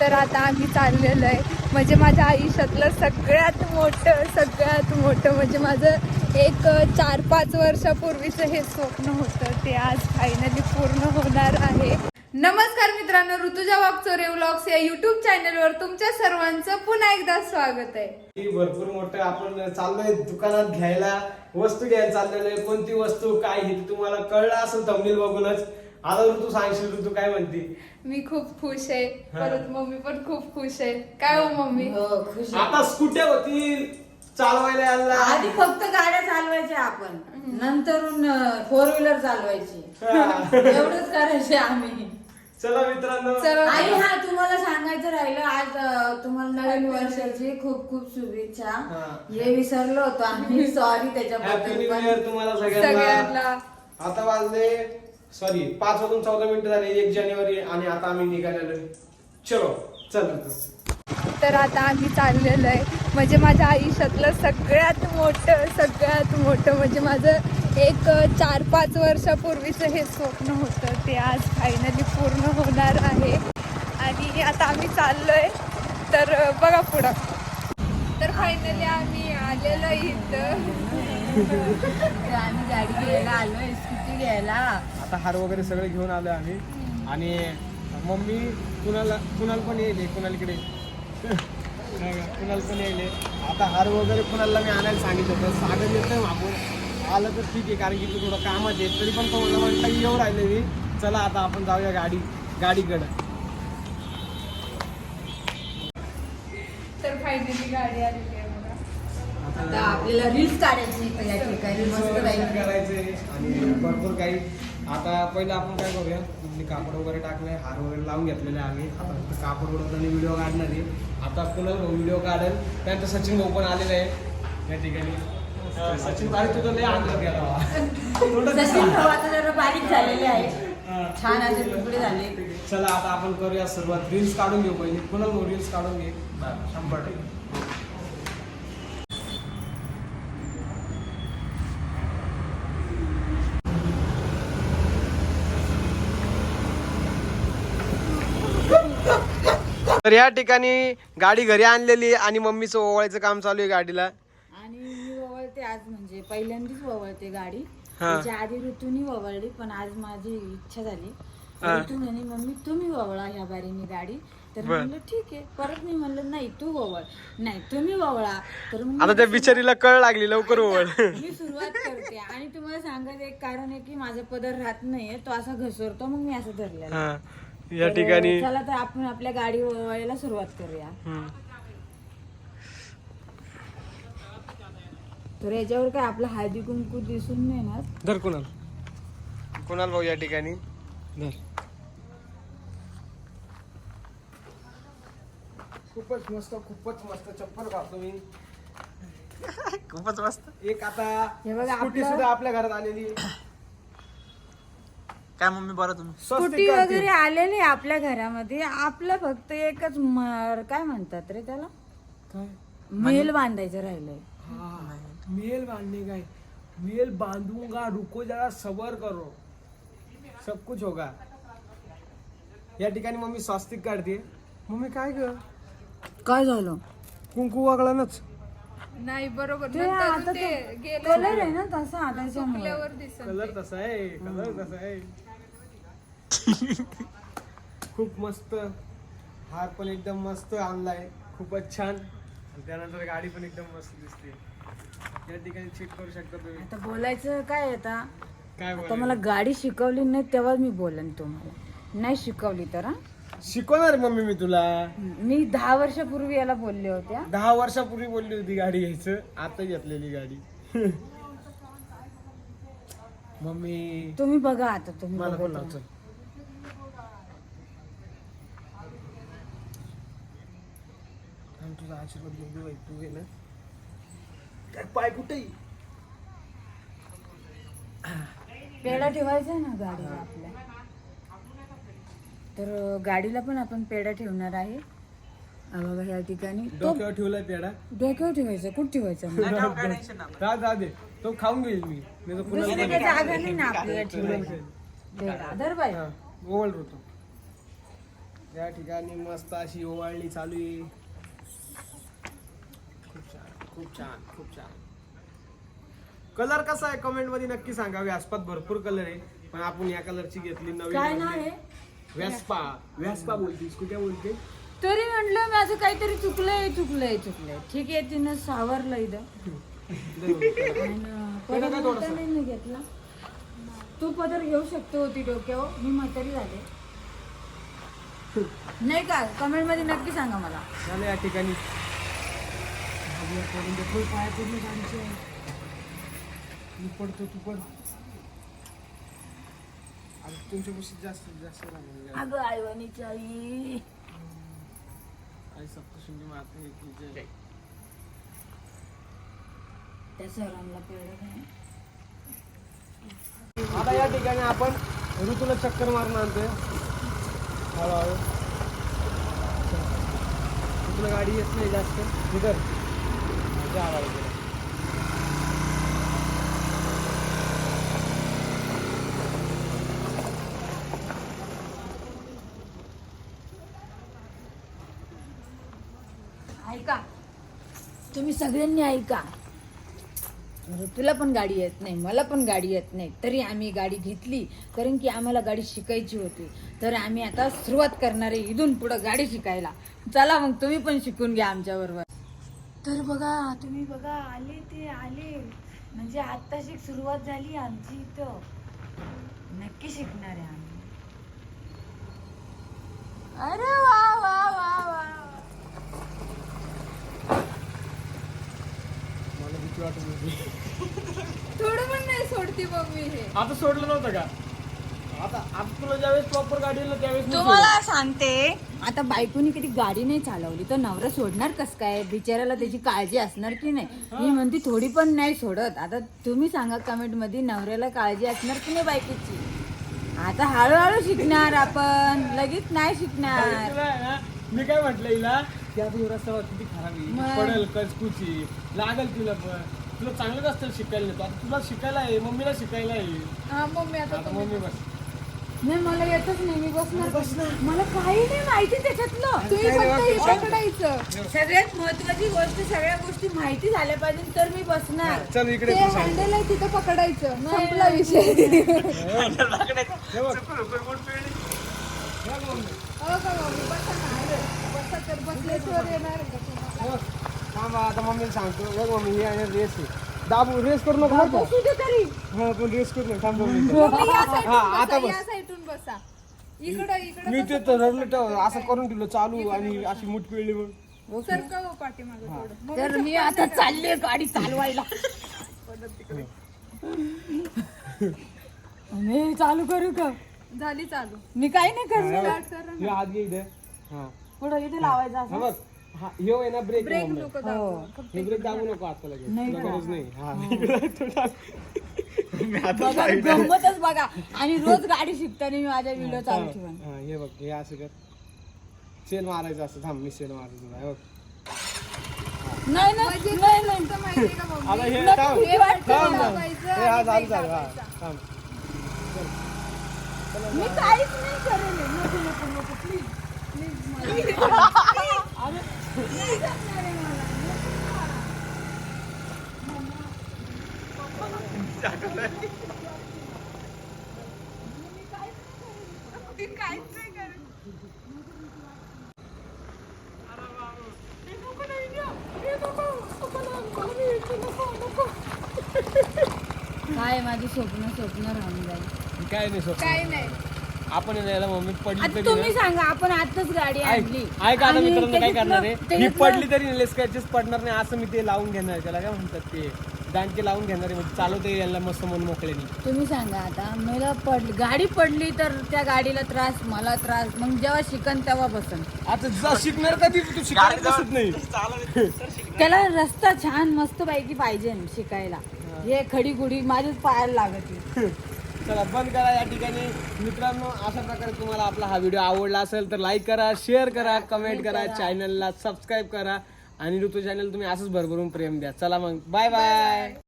तर आता आम्ही चाललेलो आहे. म्हणजे माझ्या आयुष्यातलं सगळ्यात मोठं सगळ्यात मोठं म्हणजे माझं एक चार पाच वर्षापूर्वीचं हे स्वप्न होतं. ते आज फायनली पूर्ण होणार आहे. नमस्कार मित्रांनो ऋतुजा वागचोरे व्लॉग्स या युट्यूब चॅनलवर तुमच्या सर्वांचं पुन्हा एकदा स्वागत आहे. भरपूर मोठं आपण चाललोय दुकानात घ्यायला वस्तू घ्यायला चाललेलो आहे. कोणती वस्तू काय ही तुम्हाला कळलं असेल तमिल बघूनच आता ऋतू सांगशील ऋतू काय म्हणते? मी खूप खुश आहे. हा. परत मम्मी पण खूप खुश आहे. काय हो मम्मी? हो खुश आहे. आता स्कूट्या होतील चालवायला यायला. आधी फक्त गाड्या चालवायच्या आपण. नंतरून फोर व्हीलर चालवायची. एवढंच करायचे आम्ही. चला मित्रांनो. चला. आई हा तुम्हाला सांगायचं राहिलं आज अं, तुम्हाला नवीन वर्षाची खूप खूप शुभेच्छा. हा. हे विसरलो होतो आम्ही. सॉरी हॅपी त्याच्याबद्दल न्यू पण. इयर तुम्हाला सगळ्यांना. सगळ्यांना. आता वाजले सॉरी पाच वाजून चौदा मिनिटं झाले एक जानेवारी आणि आता आम्ही निघालेलो आहे. चलो चल. तर आता आम्ही चाललेलो आहे. म्हणजे माझ्या आयुष्यातलं सगळ्यात मोठं सगळ्यात मोठं म्हणजे माझं एक चार पाच वर्षापूर्वीचं हे स्वप्न होतं. ते आज फायनली पूर्ण होणार आहे. आणि आता आम्ही चाललो आहे तर बघा पुढं. तर फायनली आम्ही आलेलो आहे इथं आम्ही गाडी घ्यायला आलोय स्कूटी घ्यायला. आता हार वगैरे सगळे घेऊन आलो आम्ही. आणि मम्मी कुणाला कुणाल पण येईल कुणालकडे कुणाल पण येईल. आता हार वगैरे कुणाला मी आणायला सांगितलं होतं. सागर येतोय मागून. आलं तर ठीक आहे कारण की तू थोडं कामात आहे. तरी पण तो मला की येऊ राहिले मी. चला आता आपण जाऊया गाडी गाडीकडं. तर फायनली गाडी आलेली आहे बघा. आता आपल्याला रील्स काढायची या ठिकाणी. मस्त करायचे आणि भरपूर काही आता पहिलं आपण काय करूया मी कापड वगैरे टाकले हार वगैरे लावून घेतलेले आहे आम्ही. आता फक्त कापड उडवताना व्हिडिओ काढणार आहे. आता कुणाल भाऊ व्हिडिओ काढेल. त्यानंतर सचिन भाऊ पण आलेले आहे. या ठिकाणी. सचिन भाई तुझं लय आता जरा बारीक झालेले आहे छान असे तुकडे झाले. चला आता आपण करूया सुरुवात. रील्स काढून घेऊ पहिले. कुणाल भाऊ रील्स काढून घे. शंभर टक्के. तर या ठिकाणी गाडी घरी आणलेली आणि मम्मीचं ओवाळायचं काम चालू आहे गाडीला. आणि मी ववळते आज म्हणजे पहिल्यांदाच ववळते गाडी. हा. त्याच्या आधी ऋतूनी ववळली पण आज माझी इच्छा झाली. हा. ऋतू म्हणे मम्मी तुम्ही ववळा ह्या बारीने गाडी. तर बर. म्हणलं ठीक आहे. परत मी म्हणलं नाही तू ववळ नाही तुम्ही ववळा तर मग आता त्या बिचारीला कळ लागली लवकर ओवळ. मी सुरुवात करते. आणि तुम्हाला सांगत एक कारण आहे की माझा पदर राहत नाहीये तो असा घसरतो मग मी असं धरलेला हा. या ठिकाणी चला तर आपण आपल्या गाडी वळवायला सुरुवात करूया. तर याच्यावर काय आपला हळदी कुंकू दिसून नाही ना धर कुणाल. कुणाल भाऊ या ठिकाणी. धर. खूपच मस्त खूपच मस्त चप्पल घालतो मी खूपच मस्त. एक आता हे बघा स्कूटी आपलं- सुद्धा आपल्या घरात आलेली आहे. काय मम्मी बरं तुम्ही स्वस्तिक स्कूटी. वगैरे आलेली आपल्या घरामध्ये. आपलं फक्त एकच म- काय म्हणतात रे त्याला? काय? मेल बांधायचं राहिलंय. हाँ मेल बांधने का है मेल बांधूंगा रुको जरा सबर करो. सब कुछ होगा. या ठिकाणी मम्मी स्वास्तिक काढते. मम्मी काय ग? काय झालं? कुंकू वागळानच नाही बरोबर. ते नंतर आता ते तो गेलं. कलर आहे ना तसा दिसत कलर तसा आहे कलर तसा आहे. खूप मस्त. हार पण एकदम मस्त आणलाय. खूपच छान. आणि त्यानंतर गाडी पण एकदम मस्त दिसते. या ठिकाणी चेक करू शकता तुम्ही. आता बोलायचं काय आता? काय आता बोलायचं? मला गाडी शिकवली नाही तेव्हा मी बोलन तुम्हाला. नाही शिकवली तर हा? शिकवणार मम्मी मी तुला. मी दहा वर्षापूर्वी याला बोलले होत्या. दहा वर्षापूर्वी बोलली होती गाडी घ्यायचं. आता घेतलेली गाडी. मम्मी. तुम्ही बघा आता तुम्ही मला बघा पण तर. लावचं आणि तुझा आशीर्वाद घेऊ दे बाई, तू आहे ना. काय पाय कुठे? पेढा ठेवायचा ना गाडीला आपल्या? तर गाडीला पण आपण पेढा ठेवणार आहे. हा बघा या ठिकाणी. तो डोक्यावर ठेवलाय पेडा डोक्यावर ठेवायचा कुठं ठेवायचा मग? दे. तो खाऊन घेईल मी. नाही तर दुसरी काही जागा नाही ना आपल्याला ठेवायची. पेढा. धर बाई. ओवळ होतो या ठिकाणी मस्त अशी ओवाळणी चालू आहे. खूप छान खूप छान. कलर कसा आहे कमेंटमध्ये नक्की सांगा. व्यासपात भरपूर कलर आहे पण आपण या कलरची घेतली नवीन काय नाव म्हणजे. आहे? व्यासपा. व्यासपा बोलतीस. कुठे बोलते? तरी म्हटलं माझं काहीतरी चुकलंय चुकलंय चुकलंय. ठीक आहे तिनं सावरलं इथं. काय थोडंसं? नाही मी घेतला. तू पदर घेऊ शकतो होती डोक्यावर. मी म्हातारी झाले. नाही का? कमेंटमध्ये नक्की सांगा मला. झालं या ठिकाणी. पाय पूर्ण गाडीचे तू पडतो तू पड. आता तुमच्यापाशी जास्त जास्त अगं आईवानीची आई आई सप्तशृंगी माता आहे की जय. त्या सरांना कळलं काय आता या ठिकाणी आपण ऋतूला चक्कर मारून आणतोय. हळूहळू. ऋतूला गाडी येत नाही जास्त. ऐका. तुम्ही सगळ्यांनी ऐका. तुला पण गाडी येत नाही मला पण गाडी येत नाही. तरी आम्ही गाडी घेतली कारण की आम्हाला गाडी शिकायची होती. तर आम्ही आता सुरुवात करणार आहे इथून पुढं गाडी शिकायला. चला मग तुम्ही पण शिकून घ्या आमच्या बरोबर तर बघा तुम्ही बघा आले ते आले. म्हणजे आत्ताशी सुरुवात झाली आमची इथं. नक्की शिकणार आहे आम्ही. अरे वा वा वा वा मला भीती वाटत होती. थोडं पण नाही सोडती मम्मी हे. आता सोडलं नव्हतं का? आता आता तुला ज्यावेळेस प्रॉपर गाडी येईल ना त्यावेळेस तुम्हाला सांगते आता बायकोनी कधी गाडी नाही चालवली तर नवरा सोडणार कस काय? बिचाराला त्याची काळजी असणार की नाही? मी म्हणते थोडी पण नाही सोडत. आता तुम्ही सांगा कमेंटमध्ये नवऱ्याला काळजी असणार की नाही बायकोची? आता हळूहळू शिकणार आपण. लगेच नाही शिकणार. मी काय म्हटलं हिला? की आता रस्ता किती खराब मग. आहे पडेल कचकुची. लागेल तुला पण. तुला चांगलंच असतं शिकायला तुला शिकायला आहे मम्मीला शिकायला आहे. हा मम्मी आता आता तुम्ही मम्मी बस. नाही मला येतच नाही मी बसणार. मला काही नाही माहिती त्याच्यातलं. तुम्ही फक्त हे पकडायचं. सगळ्यात महत्वाची गोष्ट सगळ्या गोष्टी माहिती झाल्या पाहिजे तर मी बसणार. चल इकडे ते. हँडल आहे तिथं पकडायचं. संपला विषय. हे. हो का मम्मी? बसा ना बसा तर बसल्याशिवाय येणार का तुम्हाला हे बघ. थांबा आता मम्मीला सांगतो. बघ मम्मी ही आहे रेस आहे. दाबू रेस करू नको बरं का? बसू दे तरी. हा पण रेस करू नको. थांब दोन मिनिटं. हा, आता बसा. इकडं इकडं मी ते ठेव. असं करून ठेवलं चालू आणि अशी मुठ पिळली म्हणून. सरका हो पाठीमागं थोडं. तर मी आता चालली गाडी चालवायला. मी चालू करू का? झाली चालू. मी काही नाही करणार. करा हे हात घे इथे. हा. पुढं इथे लावायचं हा असं. बघ. हा ह्यो आहे ना ब्रेक ब्रेक नको दाबू. हे ब्रेक दाबू नको आता लगेच. नाही तुला का? गरज नाही. हा. मी आता बघा, गंमतच बघा. आणि रोज गाडी शिकताना मी माझ्या व्हिडिओ चालू ठेवा हा, हे बघ हे असं कर. सेल मारायचं असं थांब मी सेल मारायचं तुला हे बघ. नाही नाही नाही नाही. तुमचं माहिती आहे का मम्मी? आता हे नको, थांब हे वाटतं थांब मला. दाबायचं हे हा आणि चालू brake चालू हा दाबायचा. थांब. मी काहीच नाही करेल. नको नको नको प्लीज Please मला. मी काहीच नाही करत. काय माझी स्वप्न स्वप्न राहून जाईल. काय नाही स्वप्न. काय नाही. आपण आहे ना याला मम्मी पडली आता तरी तुम्ही ना- सांगा आपण आताच गाडी ऐक आणली. ऐक आता आणि मित्रांनो काय त्याच्यातलं- करणार आहे? ही त्याच्यातलं- पडली तरी स्क्रॅचेस पडणार नाही असं मी ते लावून घेणार. त्याला. काय म्हणतात ते? दांडके लावून घेणार आहे म्हणजे चालवते याला मस्त मन मोकळेनी तुम्ही सांगा आता मला पडली गाडी पडली तर त्या गाडीला त्रास मला त्रास मग जेव्हा शिकन तेव्हा बसन. आता जा शिकणार कधी तू शिकायला बसत नाही. त्याला रस्ता छान मस्त पैकी पाहिजे शिकायला. हे. खडी गुडी माझ्याच पायाला लागत चला बंद करा या ठिकाणी. मित्रांनो अशा प्रकारे तुम्हाला आपला हा व्हिडिओ आवडला असेल तर लाईक करा शेअर करा कमेंट करा चॅनलला सबस्क्राईब करा. आणि ऋतू चॅनल तुम्ही असंच भरभरून प्रेम द्या. चला मग. Bye bye